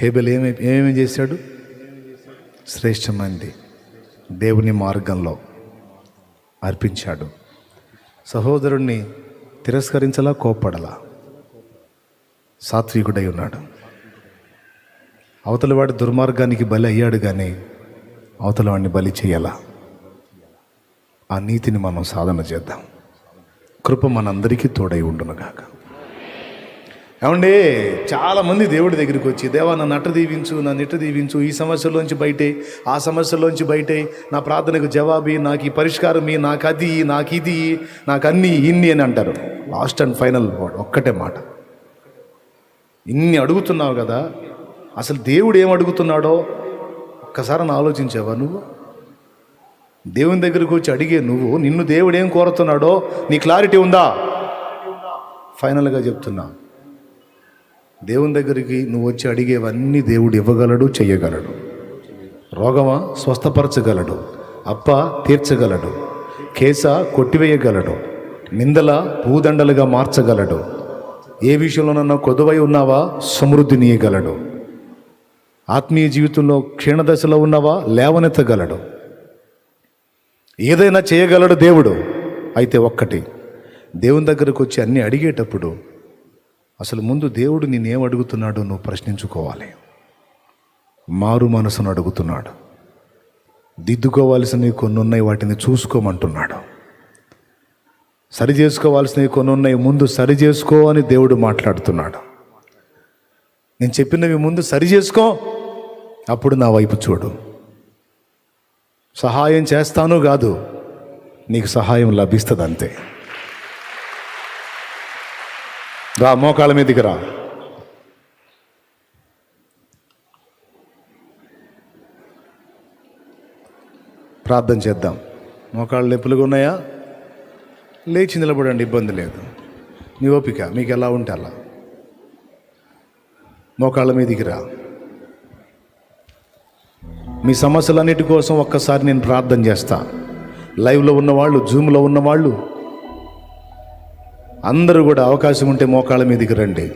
హేబెల్ ఏమి ఏమేమి చేశాడు? శ్రేష్టమైంది. దేవుని మార్గంలో అర్పించాడు. సహోదరుణ్ణి తిరస్కరించలా కోప్పడలా. సాత్వికుడై ఉన్నాడు. అవతలవాడి దుర్మార్గానికి బలి అయ్యాడు కానీ అవతలవాడిని బలి చేయాలా. ఆ నీతిని మనం సాధన చేద్దాం. కృప మనందరికీ తోడై ఉండునుగాక. ఏమండి? చాలామంది దేవుడి దగ్గరికి వచ్చి దేవా నన్ను అట్ట దీవించు నన్ను ఇట్ట దీవించు ఈ సమస్యలోంచి బయటే ఆ సమస్యలోంచి బయటే నా ప్రార్థనకు జవాబి నాకు ఈ పరిష్కారం ఈ నాకు అది నాకు ఇది నాకు అన్ని ఇన్ని అని అంటారు. లాస్ట్ అండ్ ఫైనల్ వర్డ్ ఒక్కటే మాట. ఇన్ని అడుగుతున్నావు కదా అసలు దేవుడు ఏం అడుగుతున్నాడో ఒక్కసారి నా ఆలోచించావా నువ్వు? దేవుని దగ్గరకు వచ్చి అడిగే నువ్వు నిన్ను దేవుడు ఏం కోరుతున్నాడో నీ క్లారిటీ ఉందా? ఫైనల్గా చెప్తున్నా. దేవుని దగ్గరికి నువ్వు వచ్చి అడిగేవన్నీ దేవుడు ఇవ్వగలడు చేయగలడు రోగమా? స్వస్థపరచగలడు. అప్ప? తీర్చగలడు. కేస? కొట్టివేయగలడు. నిందల? పూదండలుగా మార్చగలడు. ఏ విషయంలోనన్నా కొదువై ఉన్నావా? సమృద్ధినియగలడు. ఆత్మీయ జీవితంలో క్షీణదశలో ఉన్నావా? లేవనెత్తగలడు. ఏదైనా చేయగలడు దేవుడు. అయితే ఒక్కటి దేవుని దగ్గరకు వచ్చి అన్నీ అడిగేటప్పుడు అసలు ముందు దేవుడు నేనేం అడుగుతున్నాడో నువ్వు ప్రశ్నించుకోవాలి. మారు మనసును అడుగుతున్నాడు. దిద్దుకోవాల్సినవి కొన్ని ఉన్నాయి వాటిని చూసుకోమంటున్నాడు. సరి చేసుకోవాల్సినవి కొన్ని ఉన్నాయి ముందు సరి చేసుకో అని దేవుడు మాట్లాడుతున్నాడు. నేను చెప్పినవి ముందు సరి చేసుకో అప్పుడు నా వైపు చూడు. సహాయం చేస్తాను కాదు నీకు సహాయం లభిస్తుంది అంతే రా మోకాళ్ళ మీదకి రా. ప్రార్థన చేద్దాం. మోకాళ్ళు నొప్పులుగా ఉన్నాయా? లేచి నిలబడండి ఇబ్బంది లేదు. మీ ఓపిక మీకు ఎలా ఉంటే అలా. మోకాళ్ళ మీదికి రా. మీ సమస్యలన్నిటి కోసం ఒక్కసారి నేను ప్రార్థన చేస్తా. లైవ్లో ఉన్నవాళ్ళు జూమ్లో ఉన్నవాళ్ళు అందరూ కూడా అవకాశం ఉంటే మోకాళ్ళ మీదకి రండి.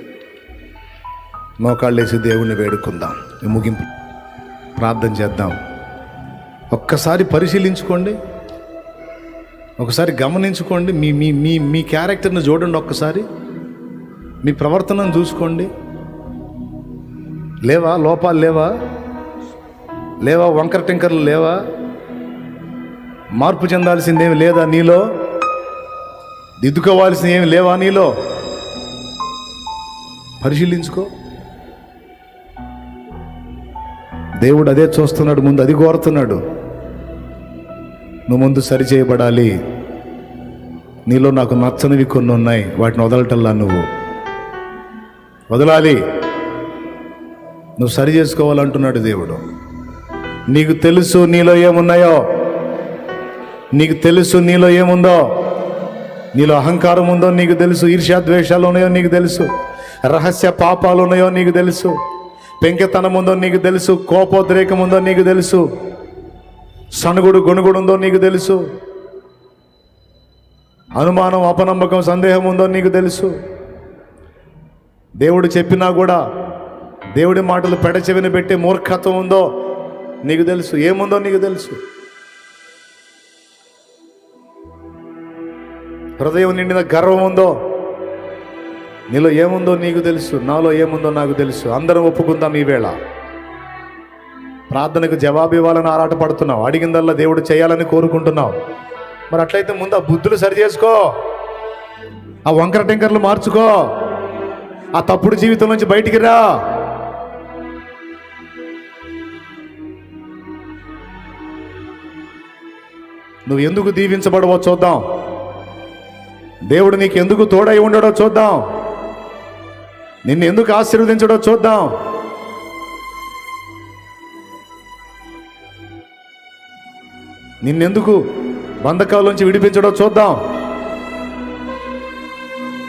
మోకాళ్ళు వేసి దేవుణ్ణి వేడుకుందాం. ముగింపు ప్రార్థన చేద్దాం. ఒక్కసారి పరిశీలించుకోండి. ఒకసారి గమనించుకోండి. మీ మీ మీ మీ క్యారెక్టర్ని చూడండి ఒక్కసారి. మీ ప్రవర్తనను చూసుకోండి. లేవా? లోపాలు లేవా? లేవా? వంకర టింకర్లు లేవా? మార్పు చెందాల్సిందేమి లేదా నీలో? దిద్దుకోవాల్సిన ఏమి లేవా నీలో? పరిశీలించుకో. దేవుడు అదే చూస్తున్నాడు ముందు అది కోరుతున్నాడు. నువ్వు ముందు సరి చేయబడాలి నీలో నాకు నచ్చనివి కొన్ని ఉన్నాయి వాటిని వదలటల్లా నువ్వు. వదలాలి. నువ్వు సరి చేసుకోవాలంటున్నాడు దేవుడు. నీకు తెలుసు నీలో ఏమున్నాయో? నీకు తెలుసు నీలో ఏముందో? నీలో అహంకారం ఉందో నీకు తెలుసు ఈర్ష్యాద్వేషాలు ఉన్నాయో నీకు తెలుసు రహస్య పాపాలు ఉన్నాయో నీకు తెలుసు పెంకెతనం ఉందో నీకు తెలుసు కోపోద్రేకం ఉందో నీకు తెలుసు సణుగుడు గొణుగుడు ఉందో నీకు తెలుసు అనుమానం అపనమ్మకం సందేహం ఉందో నీకు తెలుసు. దేవుడు చెప్పినా కూడా దేవుడి మాటలు పెడచెవిన పెట్టే మూర్ఖత్వం ఉందో నీకు తెలుసు ఏముందో నీకు తెలుసు. హృదయం నిండిన గర్వం ఉందో నీలో ఏముందో నీకు తెలుసు నాలో ఏముందో నాకు తెలుసు. అందరం ఒప్పుకుందాం ఈవేళ వేళ. ప్రార్థనకు జవాబు ఇవ్వాలని ఆరాటపడుతున్నావు. అడిగిందల్లా దేవుడు చేయాలని కోరుకుంటున్నావు. మరి అట్లయితే ముందు ఆ బుద్ధులు సరి చేసుకో. ఆ వంకర టెంకర్లు మార్చుకో. ఆ తప్పుడు జీవితం నుంచి బయటికి రా. నువ్వు ఎందుకు దీవించబడవో చూద్దాం. దేవుడు నీకు ఎందుకు తోడై ఉండడో చూద్దాం. నిన్ను ఎందుకు ఆశీర్వదించడో చూద్దాం. నిన్నెందుకు బంధకాల్లోంచి విడిపించడో చూద్దాం.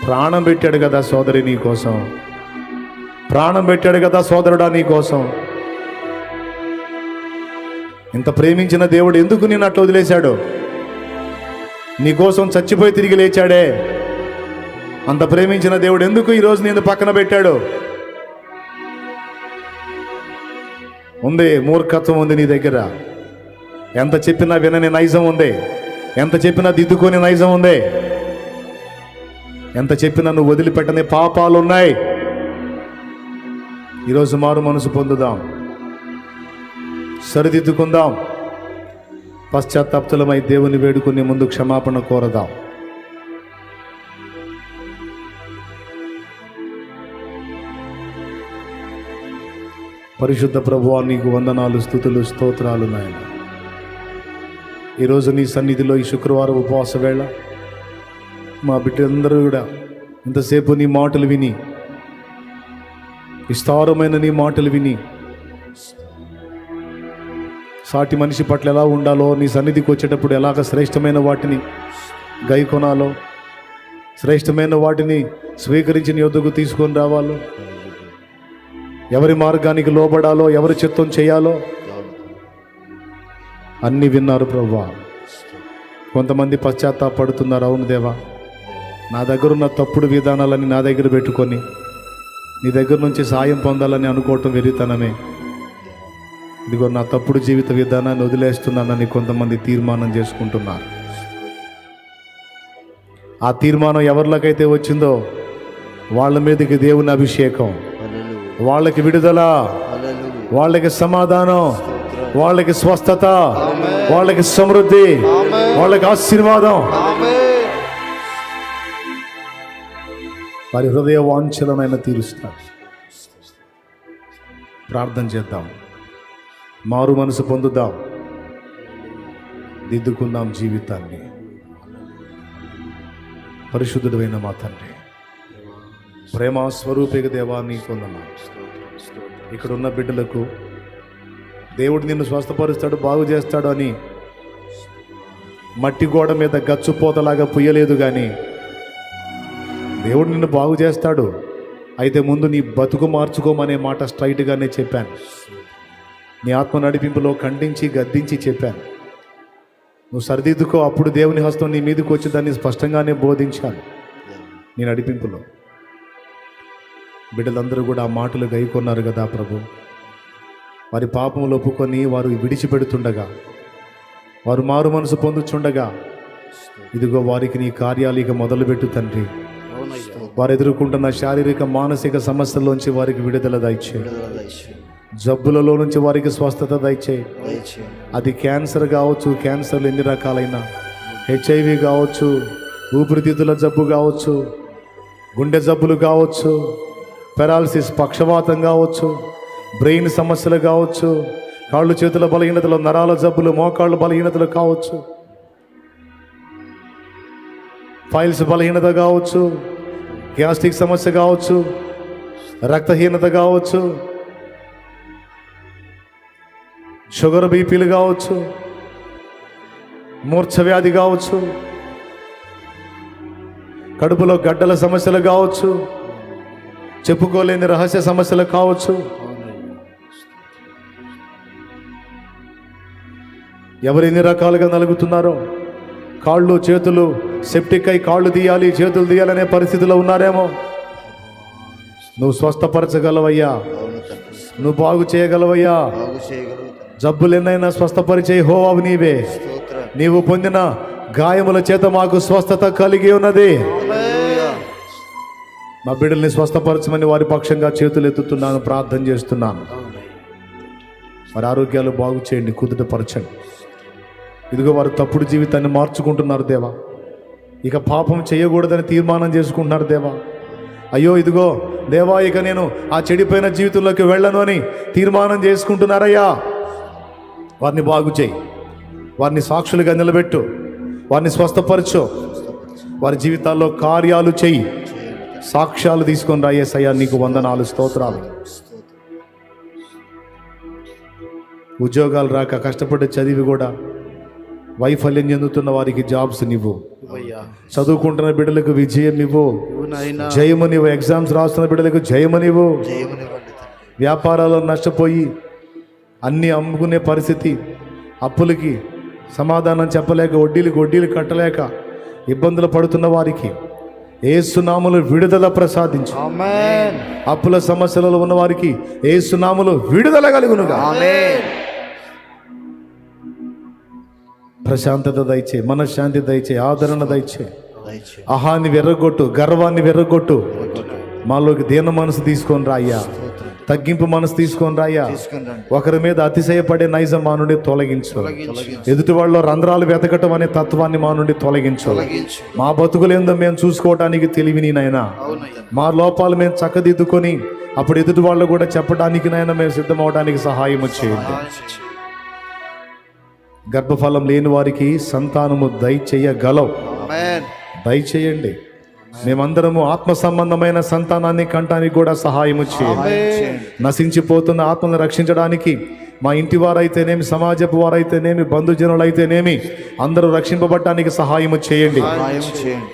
ప్రాణం పెట్టాడు కదా సోదరి నీ కోసం. ప్రాణం పెట్టాడు కదా సోదరుడా నీ కోసం. ఇంత ప్రేమించిన దేవుడు ఎందుకు నేను అట్లా వదిలేశాడు? నీ కోసం చచ్చిపోయి తిరిగి లేచాడే. అంత ప్రేమించిన దేవుడు ఎందుకు ఈరోజు నేను పక్కన పెట్టాడు? ఉంది మూర్ఖత్వం ఉంది నీ దగ్గర. ఎంత చెప్పినా వినని నైజం ఉంది. ఎంత చెప్పినా దిద్దుకొని నైజం ఉంది. ఎంత చెప్పినా నువ్వు వదిలిపెట్టని పాపాలు ఉన్నాయి. ఈరోజు మారు మనసు పొందుదాం. సరిదిద్దుకుందాం. పశ్చాత్తాప్తులమై దేవుని వేడుకుని ముందు క్షమాపణ కోరదాం. పరిశుద్ధ ప్రభువా నీకు వందనాలు స్థుతులు స్తోత్రాలు నాయన. ఈరోజు నీ సన్నిధిలో ఈ శుక్రవారం ఉపవాస వేళ మా బిడ్డలందరూ కూడా ఇంతసేపు నీ మాటలు విని విస్తారమైన నీ మాటలు విని సాటి మనిషి పట్ల ఎలా ఉండాలో నీ సన్నిధికి వచ్చేటప్పుడు ఎలాగ శ్రేష్టమైన వాటిని గైకొనాలో? శ్రేష్టమైన వాటిని స్వీకరించి నీ యొద్దకు తీసుకొని రావాలో? ఎవరి మార్గానికి లోబడాలో ఎవరి చిత్తం చేయాలో? అన్నీ విన్నారు ప్రభా కొంతమంది పశ్చాత్తాపడుతున్నారు అవును దేవా. నా దగ్గర ఉన్న తప్పుడు విధానాలని నా దగ్గర పెట్టుకొని నీ దగ్గర నుంచి సాయం పొందాలని అనుకోవటం వెరితనమే ఇదిగో నా తప్పుడు జీవిత విధానాన్ని వదిలేస్తున్నానని కొంతమంది తీర్మానం చేసుకుంటున్నారు. ఆ తీర్మానం ఎవరిలోకైతే వచ్చిందో వాళ్ళ మీదకి దేవుని అభిషేకం. వాళ్ళకి విడుదల. వాళ్ళకి సమాధానం. వాళ్ళకి స్వస్థత. వాళ్ళకి సమృద్ధి. వాళ్ళకి ఆశీర్వాదం. వారి హృదయ వాంఛలమైన తీరుస్తారు ప్రార్థన చేద్దాం. మారు మనసు పొందుదాం. దిద్దుకుందాం జీవితాన్ని. పరిశుద్ధుడైన మా తండ్రి ప్రేమ స్వరూపిక దేవాన్ని పొందమా ఇక్కడ ఉన్న బిడ్డలకు దేవుడు నిన్ను స్వస్థపరుస్తాడు బాగు చేస్తాడు అని మట్టి గోడ మీద గచ్చుపోతలాగా పుయ్యలేదు కానీ దేవుడు నిన్ను బాగు చేస్తాడు. అయితే ముందు నీ బతుకు మార్చుకోమనే మాట స్ట్రైట్గానే చెప్పాను. నీ ఆత్మ నడిపింపులో ఖండించి గద్దించి చెప్పాను. నువ్వు సరిదిద్దుకో అప్పుడు దేవుని హస్తం నీ మీదకి వచ్చి దాన్ని స్పష్టంగానే బోధించాను. నీ నడిపింపులో. బిడ్డలందరూ కూడా ఆ మాటలు గైకొన్నారు కదా ప్రభు. వారి పాపములు ఒప్పుకొని వారు విడిచిపెడుతుండగా వారు మారు మనసు పొందుచుండగా ఇదిగో వారికి నీ కార్యాలు ఇక మొదలుపెట్టు తండ్రి. వారు ఎదుర్కొంటున్న శారీరక మానసిక సమస్యల్లోంచి వారికి విడుదల దయచే జబ్బులలో నుంచి వారికి స్వస్థత దయచే అది క్యాన్సర్ కావచ్చు క్యాన్సర్లు ఎన్ని రకాలైన. హెచ్ఐవి కావచ్చు ఊపిరితిత్తుల జబ్బు కావచ్చు గుండె జబ్బులు కావచ్చు పెరాలసిస్ పక్షవాతం కావచ్చు బ్రెయిన్ సమస్యలు కావచ్చు కాళ్ళు చేతుల బలహీనతలు నరాల జబ్బులు మోకాళ్ళు బలహీనతలు కావచ్చు ఫైల్స్ బలహీనత కావచ్చు గ్యాస్ట్రిక్ సమస్య కావచ్చు రక్తహీనత కావచ్చు షుగర్ బీపీలు కావచ్చు మూర్ఛ వ్యాధి కావచ్చు కడుపులో గడ్డల సమస్యలు కావచ్చు చెప్పుకోలేని రహస్య సమస్యలు కావచ్చు. ఎవరు ఎన్ని రకాలుగా నలుగుతున్నారో? కాళ్ళు చేతులు సెప్టిక్ అయి కాళ్ళు తీయాలి చేతులు తీయాలనే పరిస్థితిలో ఉన్నారేమో? నువ్వు స్వస్థపరచగలవయ్యా. నువ్వు బాగు చేయగలవయ్యా. జబ్బులు ఎన్నైనా స్వస్థపరిచే హోవావు నీవే. నీవు పొందిన గాయముల చేత మాకు స్వస్థత కలిగి ఉన్నది. మా బిడ్డల్ని స్వస్థపరచమని వారి పక్షంగా చేతులు ఎత్తుతున్నాను ప్రార్థన చేస్తున్నాను వారి ఆరోగ్యాలు బాగు చేయండి కుదుటపరచండి. ఇదిగో వారు తప్పుడు జీవితాన్ని మార్చుకుంటున్నారు దేవా. ఇక పాపం చేయకూడదని తీర్మానం చేసుకుంటున్నారు దేవా. అయ్యో ఇదిగో దేవా ఇక నేను ఆ చెడిపోయిన జీవితంలోకి వెళ్ళను అని తీర్మానం చేసుకుంటున్నారయ్యా. వారిని బాగు చేయి. వారిని సాక్షులుగా నిలబెట్టు. వారిని స్వస్థపరచు. వారి జీవితాల్లో కార్యాలు చెయ్యి సాక్ష్యాలు తీసుకొని రాయేసయ్యా నీకు వందనాలు స్తోత్రాలు. ఉద్యోగాలు రాక కష్టపడి చదివి కూడా వైఫల్యం చెందుతున్న వారికి జాబ్స్ నివ్వు చదువుకుంటున్న బిడ్డలకు విజయం ఇవ్వు నువ్వు నాయనా జయము నీవు. ఎగ్జామ్స్ రాస్తున్న బిడ్డలకు జయము నీవు. జయమునివ్వండి తండ్రి. వ్యాపారాల్లో నష్టపోయి అన్నీ అమ్ముకునే పరిస్థితి. అప్పులకి సమాధానం చెప్పలేక వడ్డీలకు వడ్డీలు కట్టలేక ఇబ్బందులు పడుతున్న వారికి ఏసునాములు విడుదల ప్రసాదించు. అప్పుల సమస్యలలో ఉన్న వారికి ఏసునాములు విడుదల కలుగునుగా. ప్రశాంతత దయచే మనశ్శాంతి దయచే ఆదరణ దయచే. అహాన్ని వెర్రగొట్టు గర్వాన్ని వెర్రగొట్టు మాలోకి దీన మనసు తీసుకొని రాయ్యా తగ్గింపు మనసు తీసుకొని రాయ్యా. రండి. ఒకరి మీద అతిశయపడే నైజం మా నుండి తొలగించు. ఎదుటి వాళ్ళలో రంధ్రాలు వెతకటం అనే తత్వాన్ని మా నుండి తొలగించు. మా బతుకులేందో మేము చూసుకోవటానికి తెలివిని నాయనా మా లోపాలు మేము చక్కదిద్దుకొని అప్పుడు ఎదుటి వాళ్ళు కూడా చెప్పడానికి నాయన మేము సిద్ధమవడానికి సహాయం చేయండి. గర్భఫలం లేని వారికి సంతానము దయచేయగలవు. దయచేయండి. మేమందరము ఆత్మ సంబంధమైన సంతానాన్ని కంటానికి కూడా సహాయము చేయండి. ఆమేన్. నశించిపోతున్న ఆత్మను రక్షించడానికి మా ఇంటి వారైతేనేమి సమాజపు వారైతేనేమి బంధుజనులైతేనేమి అందరూ రక్షింపబడటానికి సహాయము చేయండి. సహాయం చేయండి.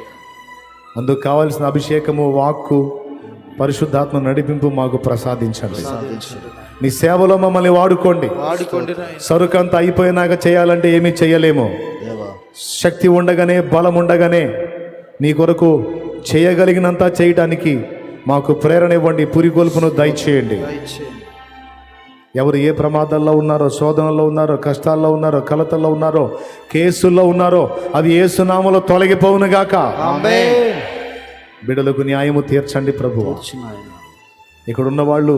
అందుకు కావలసిన అభిషేకము వాక్కు పరిశుద్ధాత్మ నడిపింపు మాకు ప్రసాదించండి. నీ సేవలో మమ్మల్ని వాడుకోండి. వాడుకోండి. సరుకంతా అయిపోయినాక చేయాలంటే ఏమీ చేయలేము. శక్తి ఉండగానే బలం ఉండగానే నీ కొరకు చేయగలిగినంత చేయటానికి మాకు ప్రేరణ ఇవ్వండి పురికొల్పును దయచేయండి. దయచేయండి. ఎవరు ఏ ప్రమాదాల్లో ఉన్నారో శోధనలో ఉన్నారో కష్టాల్లో ఉన్నారో కలతల్లో ఉన్నారో కేసుల్లో ఉన్నారో అవి ఏ సునామలో తొలగిపోవును గాక. బిడలకు న్యాయము తీర్చండి ప్రభు ఇక్కడ ఉన్న వాళ్ళు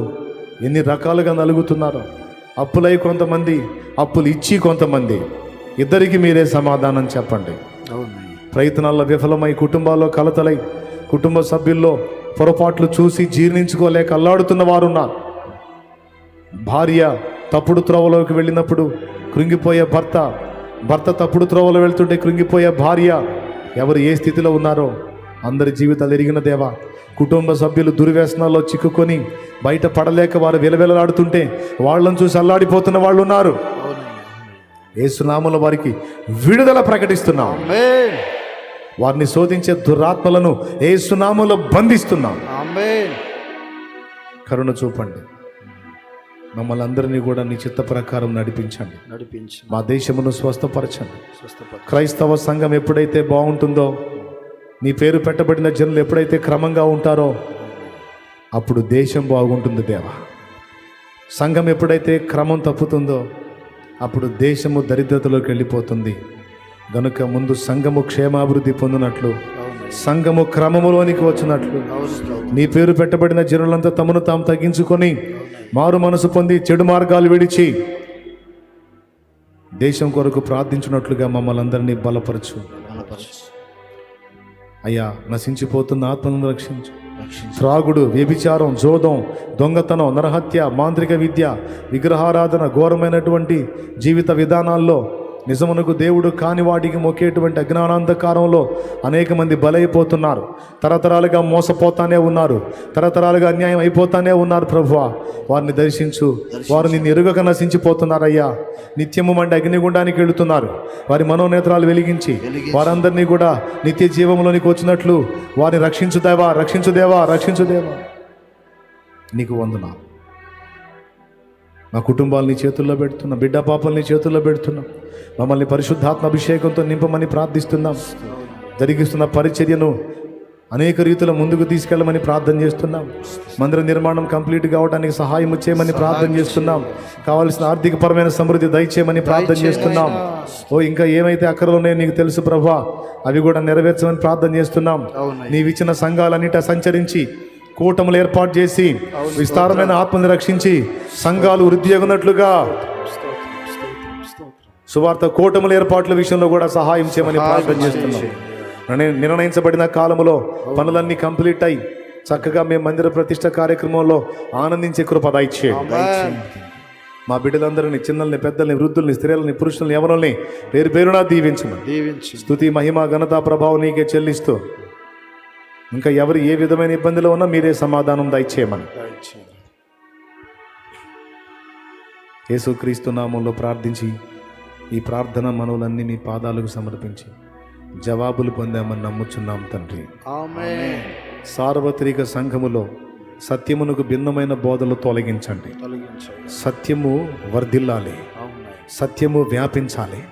ఎన్ని రకాలుగా నలుగుతున్నారో అప్పులై కొంతమంది అప్పులు ఇచ్చి కొంతమంది. ఇద్దరికి మీరే సమాధానం చెప్పండి. అవునయ్యా ప్రయత్నాల్లో విఫలమై కుటుంబాల్లో కలతలై కుటుంబ సభ్యుల్లో పొరపాట్లు చూసి జీర్ణించుకోలేక అల్లాడుతున్న వారు ఉన్నారు భార్య తప్పుడు త్రోవలోకి వెళ్ళినప్పుడు కృంగిపోయే భర్త భర్త తప్పుడు త్రోవలో వెళ్తుంటే కృంగిపోయే భార్య ఎవరు ఏ స్థితిలో ఉన్నారో అందరి జీవితాలు ఎరిగిన దేవా. కుటుంబ సభ్యులు దుర్వ్యసనాల్లో చిక్కుకొని బయట పడలేక వారు విలవిలలాడుతుంటే వాళ్ళని చూసి అల్లాడిపోతున్న వాళ్ళు ఉన్నారు ఏసునామల వారికి విడుదల ప్రకటిస్తున్నాం. వారిని శోధించే దురాత్మలను ఏసునామలో బంధిస్తున్నాం. ఆమేన్. కరుణ చూపండి. మమ్మల్ని అందరినీ కూడా నీ చిత్త ప్రకారం నడిపించండి. నడిపించు మా దేశమును స్వస్థపరచండి. స్వస్థపరచు క్రైస్తవ సంఘం ఎప్పుడైతే బాగుంటుందో నీ పేరు పెట్టబడిన జనులు ఎప్పుడైతే క్రమంగా ఉంటారో అప్పుడు దేశం బాగుంటుంది దేవా. సంఘం ఎప్పుడైతే క్రమం తప్పుతుందో అప్పుడు దేశము దరిద్రతలోకి వెళ్ళిపోతుంది. గనుక ముందు సంఘము క్షేమాభివృద్ధి పొందినట్లు సంఘము క్రమములోనికి వచ్చినట్లు నీ పేరు పెట్టబడిన జనులంతా తమను తాము తగ్గించుకొని మారు మనసు పొంది చెడు మార్గాలు విడిచి దేశం కొరకు ప్రార్థించినట్లుగా మమ్మల్ని అందరినీ బలపరచు. అయ్యా నశించిపోతున్న ఆత్మలను రక్షించు. రక్షించు. త్రాగుడు వ్యభిచారం జోదం దొంగతనం నరహత్య మాంత్రిక విద్య విగ్రహారాధన ఘోరమైనటువంటి జీవిత విధానాల్లో నిజమునకు దేవుడు కాని వాటికి మొక్కేటువంటి అజ్ఞానాంధకారంలో అనేక మంది బలైపోతున్నారు. తరతరాలుగా మోసపోతానే ఉన్నారు. తరతరాలుగా అన్యాయం అయిపోతానే ఉన్నారు ప్రభువా. వారిని దర్శించు. వారు నిన్ను ఎరుగక నశించిపోతున్నారయ్యా. నిత్యము మండి అగ్నిగుండానికి వెళుతున్నారు. వారి మనోనేత్రాలు వెలిగించి వారందరినీ కూడా నిత్య జీవంలోనికి వచ్చినట్లు వారిని రక్షించుదేవా రక్షించుదేవా రక్షించుదేవా నీకు వందనా మా కుటుంబాలని చేతుల్లో పెడుతున్నాం. బిడ్డ పాపల్ని చేతుల్లో పెడుతున్నాం. మమ్మల్ని పరిశుద్ధాత్మ అభిషేకంతో నింపమని ప్రార్థిస్తున్నాం. జరిగిస్తున్న పరిచర్యను అనేక రీతుల ముందుకు తీసుకెళ్ళమని ప్రార్థన చేస్తున్నాం. మందిర నిర్మాణం కంప్లీట్ కావడానికి సహాయం చేయమని ప్రార్థన చేస్తున్నాం. కావాల్సిన ఆర్థికపరమైన సమృద్ధి దయచేయమని ప్రార్థన చేస్తున్నాం. ఓ ఇంకా ఏమైతే అక్కరలు ఉన్నాయో నీకు తెలుసు ప్రభా. అవి కూడా నెరవేర్చమని ప్రార్థన చేస్తున్నాం. నీవిచ్చిన సంఘాలన్నిట సంచరించి కూటములు ఏర్పాటు చేసి విస్తారమైన ఆత్మని రక్షించి సంఘాలు వృద్ధి అగునట్లుగా సువార్త కూటముల ఏర్పాట్ల విషయంలో కూడా సహాయం చేయమని ప్రార్థన చేస్తున్నాం. నిర్ణయ- నిర్ణయించబడిన కాలములో పనులన్నీ కంప్లీట్ అయి చక్కగా మేము మందిర ప్రతిష్ట కార్యక్రమంలో ఆనందించే కృప ఆమేన్. మా బిడ్డలందరినీ చిన్నల్ని పెద్దల్ని వృద్ధుల్ని స్త్రీలని పురుషుల్ని ఎవరిని పేరు పేరునా దీవించమని దీవించు స్తుతి మహిమ ఘనత ప్రభావం నీకే చెల్లిస్తూ ఇంకా ఎవరు ఏ విధమైన ఇబ్బందిలో ఉన్నా మీరే సమాధానం దయచేయమని. యేసుక్రీస్తు నామంలో ప్రార్థించి ఈ ప్రార్థన మనవులన్నీ మీ పాదాలకు సమర్పించి జవాబులు పొందామని నమ్ముచున్నాం తండ్రి. సార్వత్రిక సంఘములో సత్యమునకు భిన్నమైన బోధలు తొలగించండి. తొలగించు సత్యము వర్ధిల్లాలి. సత్యము వ్యాపించాలి.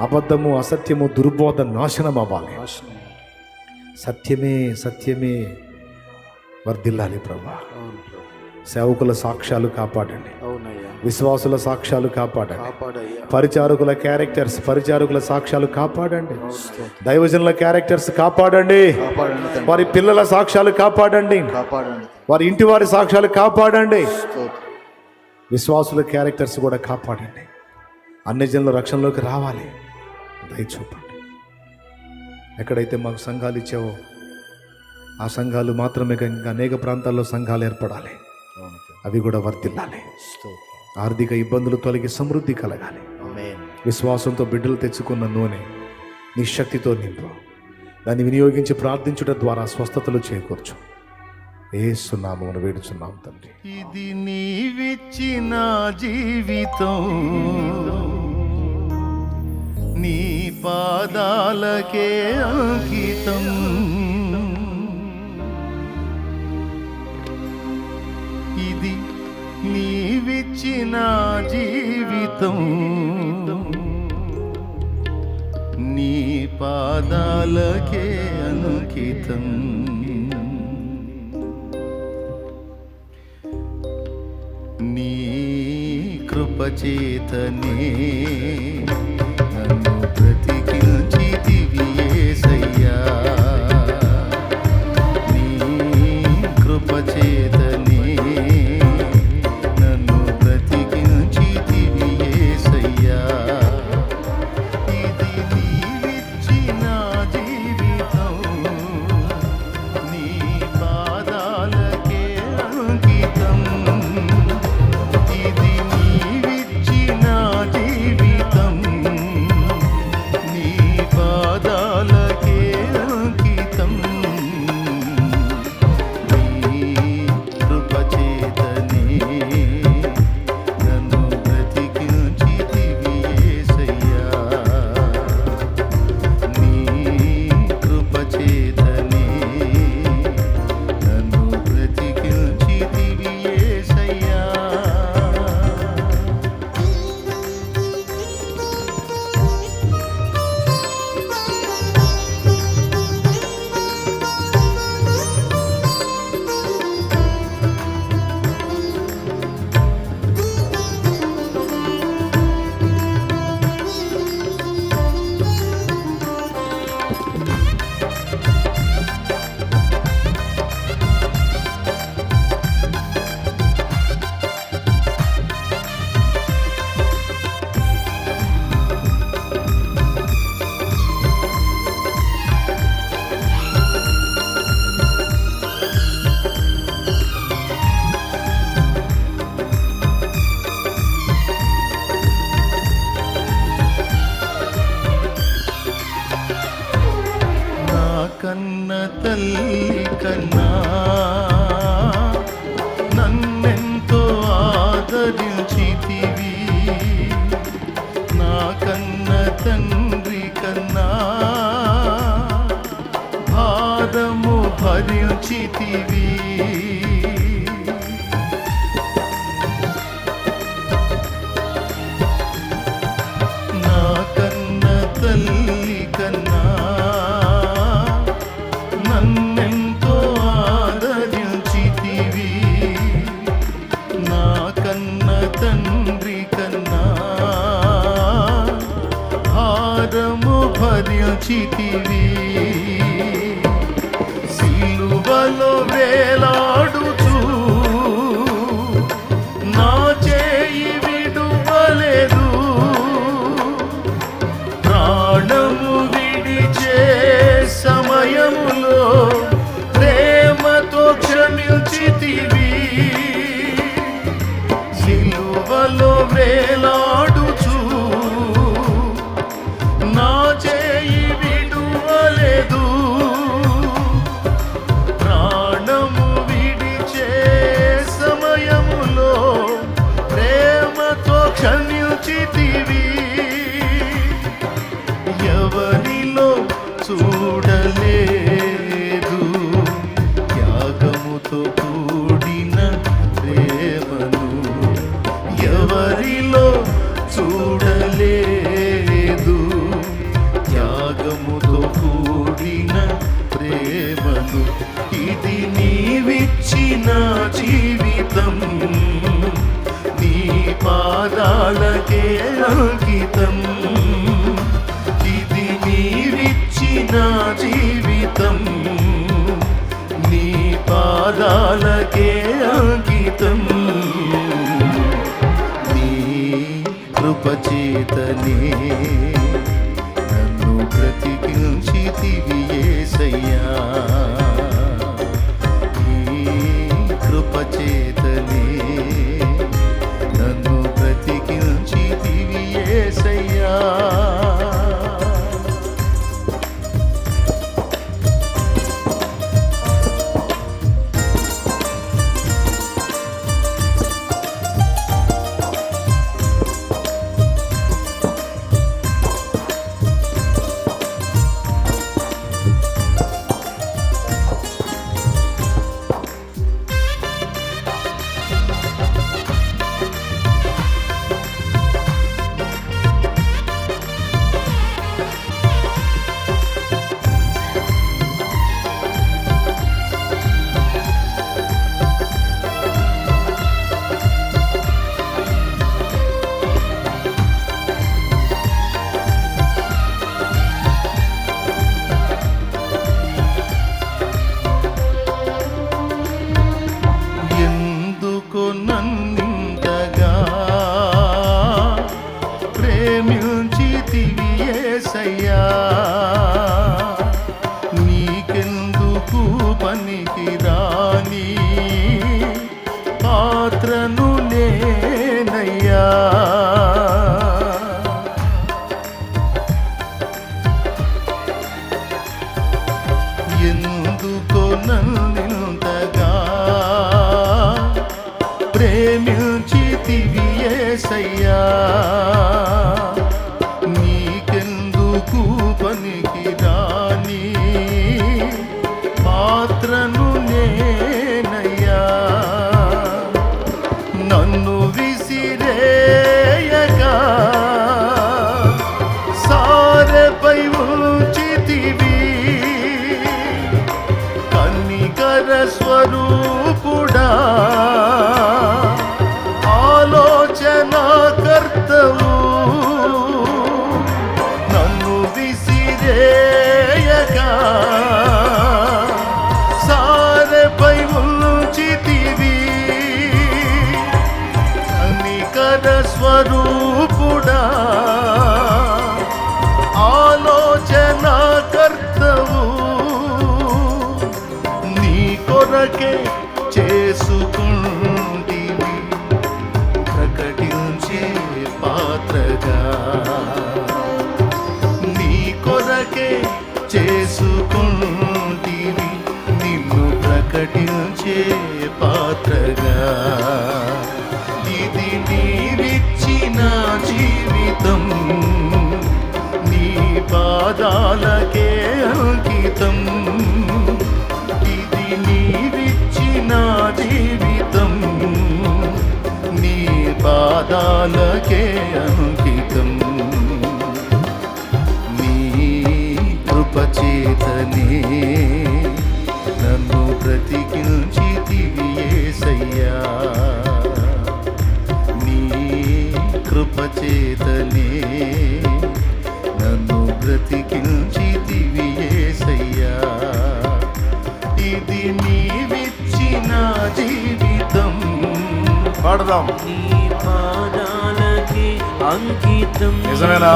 అబద్ధము అసత్యము దుర్బోధ నాశనం అవ్వాలి సత్యమే సత్యమే వర్ధిల్లాలి ప్రభా. సేవకుల సాక్ష్యాలు కాపాడండి. విశ్వాసుల సాక్ష్యాలు కాపాడండి. పరిచారకుల క్యారెక్టర్స్ పరిచారకుల సాక్ష్యాలు కాపాడండి. దైవజనుల క్యారెక్టర్స్ కాపాడండి. వారి పిల్లల సాక్ష్యాలు కాపాడండి. వారి ఇంటి వారి సాక్ష్యాలు కాపాడండి. విశ్వాసుల క్యారెక్టర్స్ కూడా కాపాడండి. అన్ని జనుల రక్షణలోకి రావాలి. దయ చూపండి. ఎక్కడైతే మాకు సంఘాలు ఇచ్చావో ఆ సంఘాలు మాత్రమే ఇంకా అనేక ప్రాంతాల్లో సంఘాలు ఏర్పడాలి. అవి కూడా వర్తిల్లాలి. ఆర్థిక ఇబ్బందులు తొలగి సమృద్ధి కలగాలి. ఆమేన్. విశ్వాసంతో బిడ్డలు తెచ్చుకున్న నూనె నీ శక్తితో నింపు. దాన్ని వినియోగించి ప్రార్థించుట ద్వారా స్వస్థతలు చేకూర్చు. ఏసునామమును వేడుచున్నాం తండ్రి. ఇది నీవిచ్చిన జీవితం. నీ పాదాలకే అంకితం. ఇది నీవిచ్చిన జీవితం. నీ పాదాలకే అంకితం. నీ కృపచేతనే భరించితివి నా కన్న తల్లి కన్నా నన్నెంతో ఆదరించితివి నా కన్న తండ్రి కన్నా భారము భరించితివి పాదాలకే అంకితం. నీ కృపచేతనే నన్ను బ్రతికించితివి ఏసయ్యా. నీ కృపచేతనే ஐயா పాదాలకే అంకితం. నీ కృపచేతనే నన్ను బ్రతికించితివి యేసయ్యా నీ కృపచేతనే నన్ను బ్రతికించితివి యేసయ్యా ఇది నీవిచ్చిన జీవితం. పాడదాం. అంకితం నిజమేనా?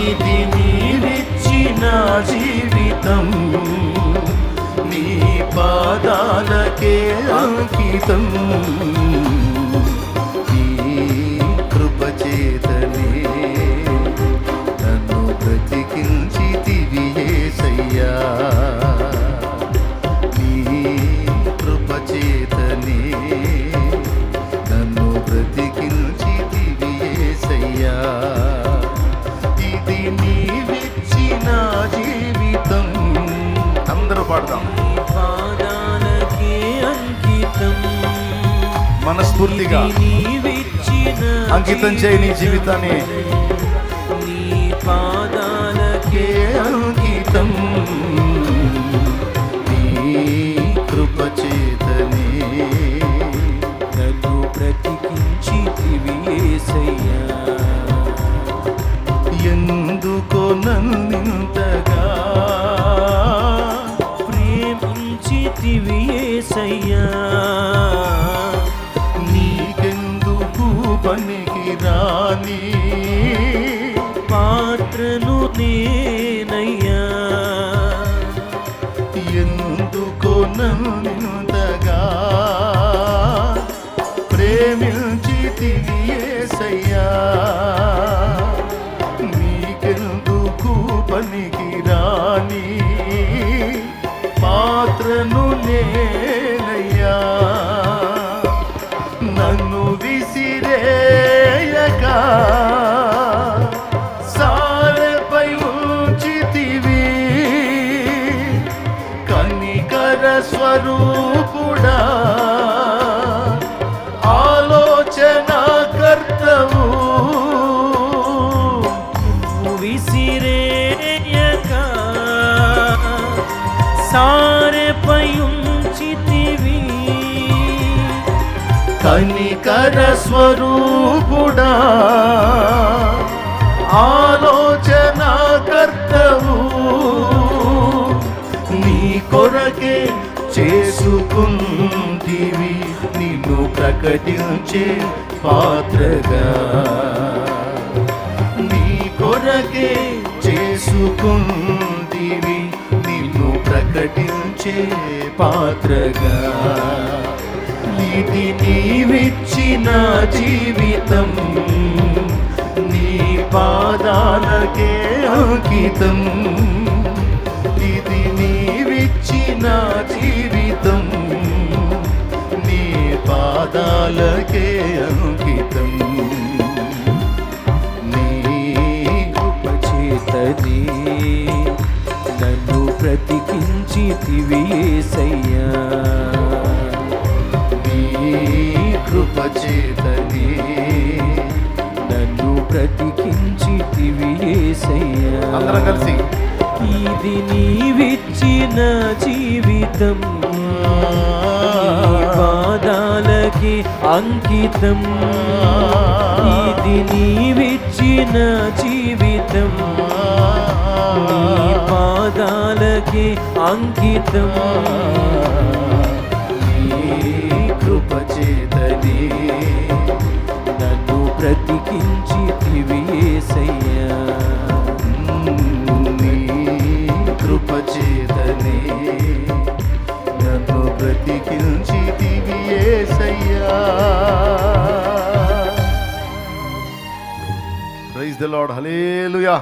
ఇది నీవిచ్చిన జీవితం. నీ పాదాలకే అంకితం. నీ కృపచేతనే పాడదాం. మనస్ఫూర్తిగా అంకితం చేయి నీ జీవితాన్ని పాదాలకి ఏ అంకితం. నీ కృపచేతనే నన్ను బ్రతికించితివి యేసయ్యా ఎందుకో నన్నింతగా ప్రేమించితివి యేసయ్యా నీకెందుకు పనికి రాని పాత్రను నేనయ్యా. ఎందుకో నన్ను కనికర స్వరూపుడా. ఆలోచన కర్తవు. నీ కొరకే చేసుకుంటివి నిన్ను ప్రకటించే పాత్రగా. నీ కొరకే చేసుకుంటివి నిన్ను ప్రకటించే పాత్రగా. ఇది నీవిచ్చిన జీవితం. నీ పాదాలకే అంకితం. ఇది నీవిచ్చిన జీవితం. నీ పాదాలకే అంకితం. నీ చేతనే నన్ను బ్రతికించితివి యేసయ్యా చేతనే నన్ను బ్రతికించితివి అందరం కలిసి. ఇది నీవిచ్చిన జీవితం. పాదాలకి అంకితం. ఇది నీవిచ్చిన జీవితం. పాదాలకి అంకితం. నీ కృప నన్ను బ్రతికించితివి యేసయ్యా నీ కృప నన్ను బ్రతికించి దివియేసయ్యా ప్రైజ్ ద లాడ్ హలేలుయా